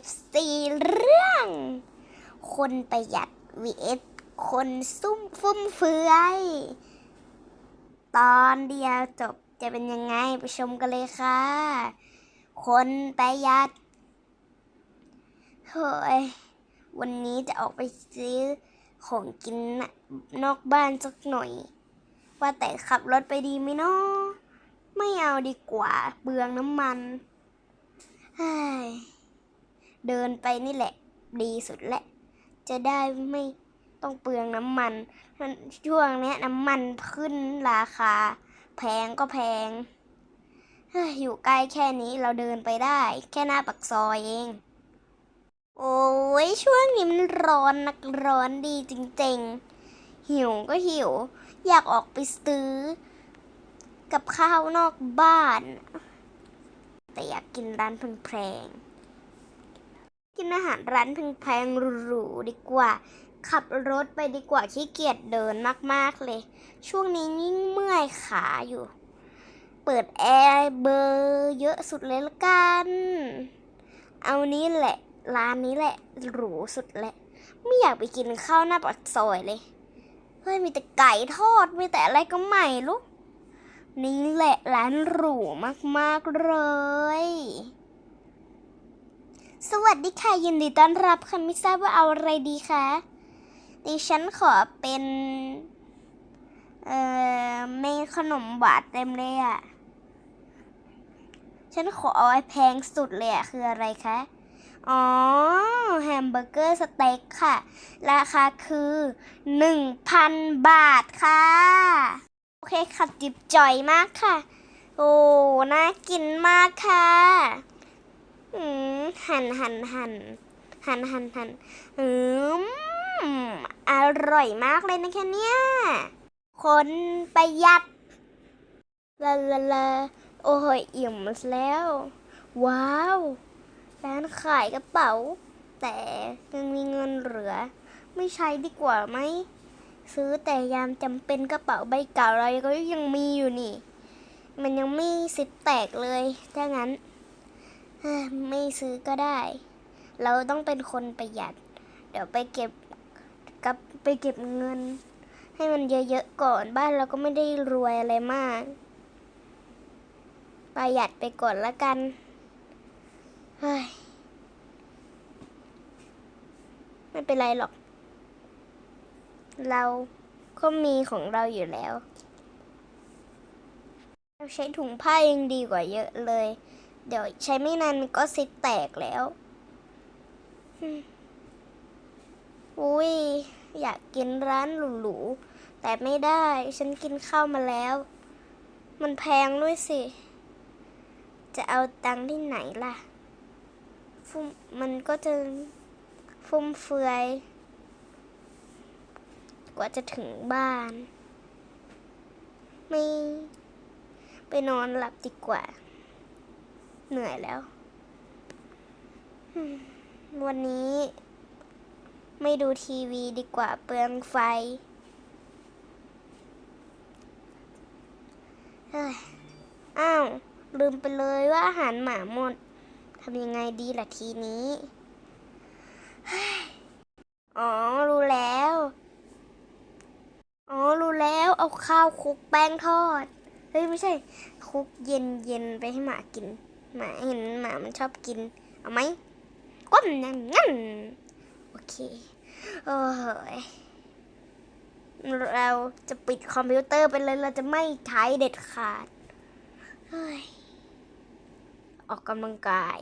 FC เรื่อง คนประหยัด vs คนซุ่มฟุ่มเฟือย ตอนเดียวจบจะเป็นยังไงไปชมกันเลยค่ะ คนประหยัดเฮ้ยวันนี้จะออกไปซื้อของกินนอกบ้านสักหน่อย ว่าแต่ขับรถไปดีไหมเนาะไม่เอาดีกว่าเปลืองน้ำมันเฮ้ย เดินไปนี่แหละ ดีสุดแหละ จะได้ไม่ต้องเปลืองน้ำมัน ช่วงนี้น้ำมันขึ้นราคา แพงก็แพง อยู่ใกล้แค่นี้เราเดินไปได้ แค่หน้าปักซอยเอง โอ้ยช่วงนี้มันร้อนนักร้อนดีจริงๆ หิวก็หิว อยากออกไปซื้อ กับข้าวนอกบ้าน แต่อยากกินร้านแพง กินอาหารร้านแพงๆหรูๆดีกว่า ขับรถไปดีกว่าขี้เกียจเดินมากๆเลย ช่วงนี้ยิ่งเมื่อยขาอยู่ เปิดแอร์เบอร์เยอะสุดเลยละกัน เอานี้แหละ ร้านนี้แหละหรูสุดแหละ ไม่อยากไปกินข้าวหน้าปากซอยเลย เฮ้ยมีแต่ไก่ทอดมีแต่อะไรก็ใหม่ลูกนี่แหละร้านหรูมากๆเลย สวัสดีค่ะยินดีต้อนรับค่ะไม่ทราบว่าเอาอะไรดีคะดิฉันขอเป็น เอ่อเมนขนมหวานเต็มเลยอะ่ะ ฉันขอเอาไอ้แพงสุดเลยอะ่ะ คืออะไรคะ อ๋อ แฮมเบอร์เกอร์สเต็กค่ะ ราคาคือ1,000บาทค่ะ โอเคค่ะจิบจ่อยมากค่ะ โอ้ น่ากินมากค่ะ อืมหันหันหันหันหันหันอืมอร่อยมากเลยนะคะเนี่ย คนประหยัดลาลาลาโอ้ยอิ่มแล้ว ว้าว ร้านขายกระเป๋า แต่ยังมีเงินเหลือ ไม่ใช้ดีกว่าไหม ซื้อแต่ยามจำเป็นกระเป๋าใบเก่าอะไรก็ยังมีอยู่นี่ มันยังไม่สิบแตกเลยถ้างั้น ไม่ซื้อก็ได้ เราต้องเป็นคนประหยัด เดี๋ยวไปเก็บกับไปเก็บเงิน ให้มันเยอะๆก่อนบ้านเราก็ไม่ได้รวยอะไรมาก ประหยัดไปก่อนละกันเฮ้ยไม่เป็นไรหรอก เราก็มีของเราอยู่แล้ว เราใช้ถุงผ้ายังดีกว่าเยอะเลย เดี๋ยวใช้ไม่นานมันก็ซิดแตกแล้วอุ้ยอยากกินร้านหรูๆแต่ไม่ได้ฉันกินข้าวมาแล้ว มันแพงด้วยสิ จะเอาตังค์ที่ไหนล่ะ ฟุมมันก็จะฟุ่มเฟือย กว่าจะถึงบ้าน ไม่ ไปนอนหลับดีกว่า เหนื่อยแล้ว วันนี้ ไม่ดูทีวีดีกว่าเปลืองไฟเฮ้อ้าว ลืมไปเลยว่าอาหารหมาหมดทำยังไงดีล่ะทีนี้อ๋อ รู้แล้ว อ๋อ รู้แล้ว เอาข้าวคลุกแป้งทอด เฮ้ย ไม่ใช่ คลุกเย็นเย็นไปให้หมากิน หมาเห็นหมามันชอบกิน เอาไหมก้มนั่นงั้นโอเค โอ้ยเราจะปิดคอมพิวเตอร์ไปเลย เราจะไม่ใช้เด็ดขาดเฮ้ยออกกำลังกาย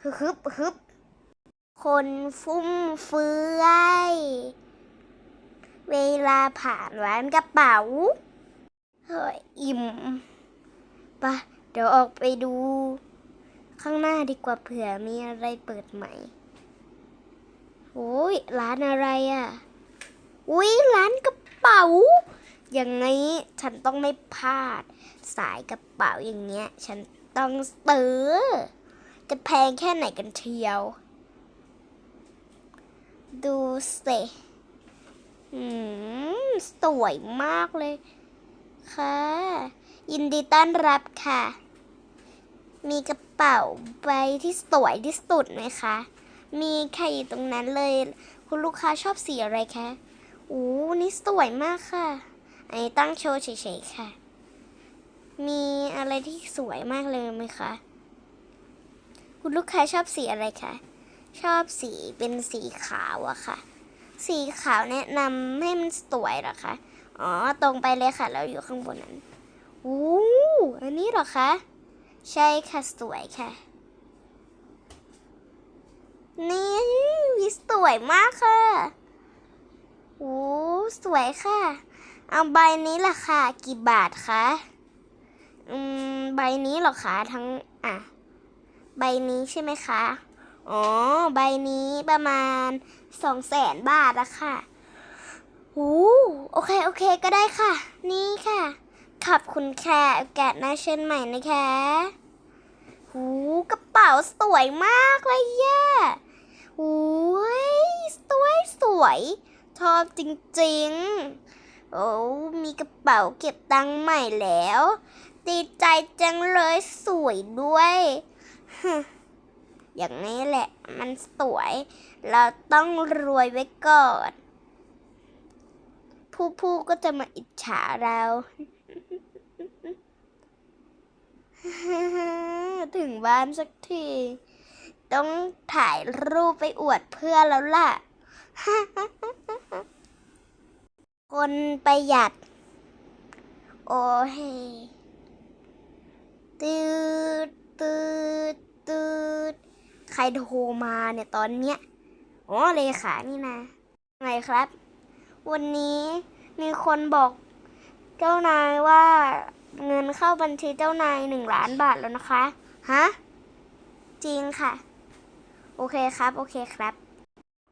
ฮึบฮึบคนฟุ่มเฟือย เวลาผ่านร้านกระเป๋า เฮ้ยอิ่ม ปะเดี๋ยวออกไปดู ข้างหน้าดีกว่าเผื่อมีอะไรเปิดใหม่โอ้ยร้านอะไรอะอุ้ยร้านกระเป๋า อย่างงี้ฉันต้องไม่พลาด สายกระเป๋าอย่างเงี้ย ฉันต้องซื้อจะแพงแค่ไหนกันเทียว ดูสิอืมสวยมากเลยค่ะ ยินดีต้อนรับค่ะ มีกระเป๋าใบที่สวยที่สุดไหมคะ มีใครอยู่ตรงนั้นเลย คุณลูกค้าชอบสีอะไรคะโอ้นี่สวยมากค่ะ อันนี้ตั้งโชว์เฉยๆค่ะ มีอะไรที่สวยมากเลยไหมคะ คุณลูกค้าชอบสีอะไรคะ ชอบสีเป็นสีขาวอะค่ะ สีขาวแนะนำให้มันสวยเหรอคะ อ๋อ ตรงไปเลยค่ะ เราอยู่ข้างบนนั้น โอ้อันนี้หรอคะ ใช่ค่ะ สวยค่ะ นี่วิสวยมากค่ะโอ้สวยค่ะ เอาใบนี้ล่ะค่ะ กี่บาทคะ อืม ใบนี้หรอคะทั้ง อะ ใบนี้ใช่ไหมคะ อ๋อ ใบนี้ประมาณสองแสนบาทอะค่ะโอ้โอเค โอเค ก็ได้ค่ะ นี่ค่ะ ขอบคุณค่ะโอกาสหน้าเชิญใหม่นะคะ หูกระเป๋าสวยมากเลยย่ะหูยสวยสวยชอบจริงๆ โอ้ มีกระเป๋าเก็บตังค์ใหม่แล้ว ดีใจจังเลยสวยด้วยอย่างนี้แหละมันสวย เราต้องรวยไว้ก่อน ผู้ผู้ก็จะมาอิจฉาเรา ถึงบ้านสักที ต้องถ่ายรูปไปอวดเพื่อนแล้วล่ะ คนประหยัด โอ้ยตืดตืดตืดใครโทรมาเนี่ยตอนเนี้ยอ๋อเลขานี่นะ ไงครับ วันนี้มีคนบอกเจ้านายว่า เงินเข้าบัญชีเจ้านายหนึ่งล้านบาทแล้วนะคะ ฮะ จริงค่ะ โอเคครับ โอเคครับ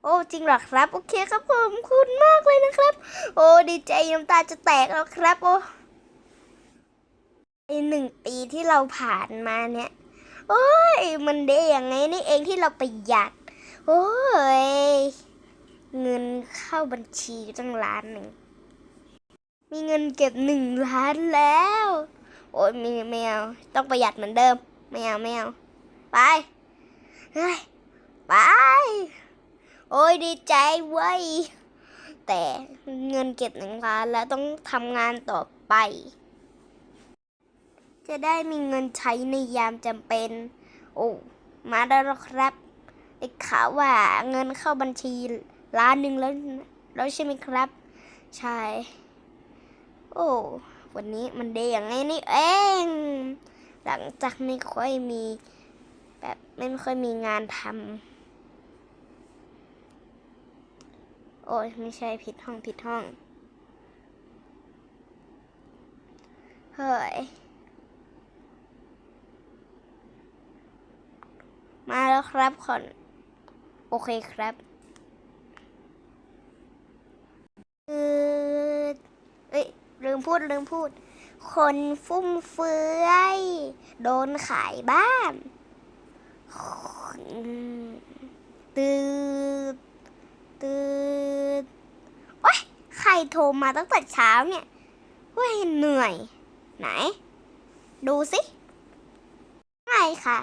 โอ้จริงเหรอครับ โอเคครับผมคุณมากเลยนะครับ โอ้ดีใจน้ำตาจะแตกแล้วครับ โอ้ไอหนึ่งปีที่เราผ่านมาเนี่ย โอ้ย มันได้ยังไงนี่เองที่เราประหยัด โอ้ย เงินเข้าบัญชีตั้งล้านหนึ่งมีเงินเก็บหนึ่งล้านแล้ว โอ้ยมีไม่เอาต้องประหยัดเหมือนเดิม ไม่เอาไม่เอาไปไป โอ้ยดีใจเว้ย แต่เงินเก็บหนึ่งล้านแล้วต้องทำงานต่อไป จะได้มีเงินใช้ในยามจำเป็น โอ้มาแล้วครับได้ข่าวว่าเงินเข้าบัญชีล้านหนึ่งแล้วแล้วใช่ไหมครับ ใช่ โอ้ วันนี้มันได้อย่างไงนี่เอง หลังจากไม่ค่อยมี แบบไม่ค่อยมีงานทำโอ้ยไม่ใช่ผิดห้องผิดห้อง เฮ้ย มาแล้วครับขอนโอเคครับเอ้ย ลืมพูดลืมพูด คนฟุ่มเฟือย โดนขายบ้านอืมตืดตืดโอ๊ยใครโทรมาตั้งแต่เช้าเนี่ยเว้ยเหนื่อย ไหน ดูสิไงค่ะ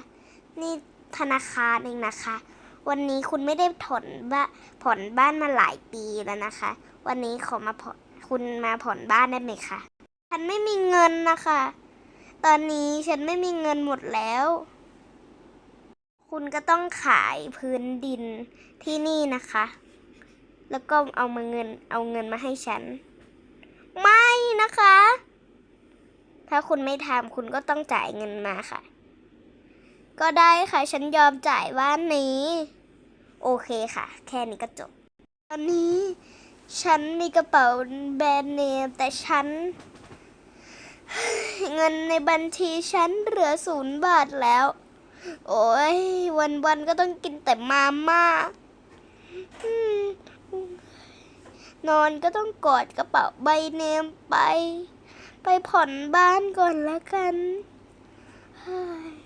นี่ธนาคารเองนะคะ วันนี้คุณไม่ได้ผ่อนบ้าผ่อนบ้านมาหลายปีแล้วนะคะ วันนี้ขอมาผ่อน คุณมาผ่อนบ้านได้ไหมคะ ฉันไม่มีเงินนะคะ ตอนนี้ฉันไม่มีเงินหมดแล้ว คุณก็ต้องขายพื้นดินที่นี่นะคะ แล้วก็เอามาเงินเอาเงินมาให้ฉัน ไม่นะคะ ถ้าคุณไม่ทำคุณก็ต้องจ่ายเงินมาค่ะ ก็ได้ค่ะ ฉันยอมจ่ายบ้านนี้ โอเคค่ะ แค่นี้ก็จบ ตอนนี้ ฉันมีกระเป๋าแบรนด์เนมแต่ฉัน เงินในบัญชีฉันเหลือศูนย์บาทแล้ว โอ้ยวันๆก็ต้องกินแต่มาม่าอืมนอนก็ต้องกอดกระเป๋าใบเนมไป ไปผ่อนบ้านก่อนละกันเฮ้ย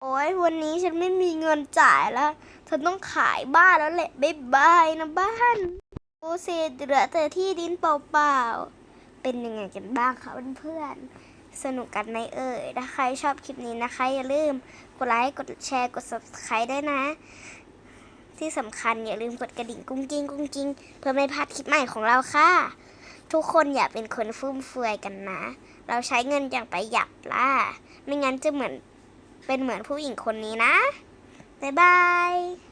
โอ้ยวันนี้ฉันไม่มีเงินจ่ายแล้วฉันต้องขายบ้านแล้วแหละบ๊ายบายนะบ้านโอเศษเหลือแต่ที่ดินเปล่าๆ เป็นยังไงกันบ้างคะเพื่อนๆ สนุกกันไหมเอ่ย ถ้าใครชอบคลิปนี้นะคะ อย่าลืมกดไลค์ กดแชร์ กด subscribe ด้วยนะ ที่สำคัญอย่าลืมกดกระดิ่งกุ้งกิ้งกุ้งกิ้งเพื่อไม่พลาดคลิปใหม่ของเราค่ะ ทุกคนอย่าเป็นคนฟุ่มเฟือยกันนะ เราใช้เงินอย่างประหยัดล่ะ ไม่งั้นจะเหมือน เป็นเหมือนผู้หญิงคนนี้นะ บ๊ายบาย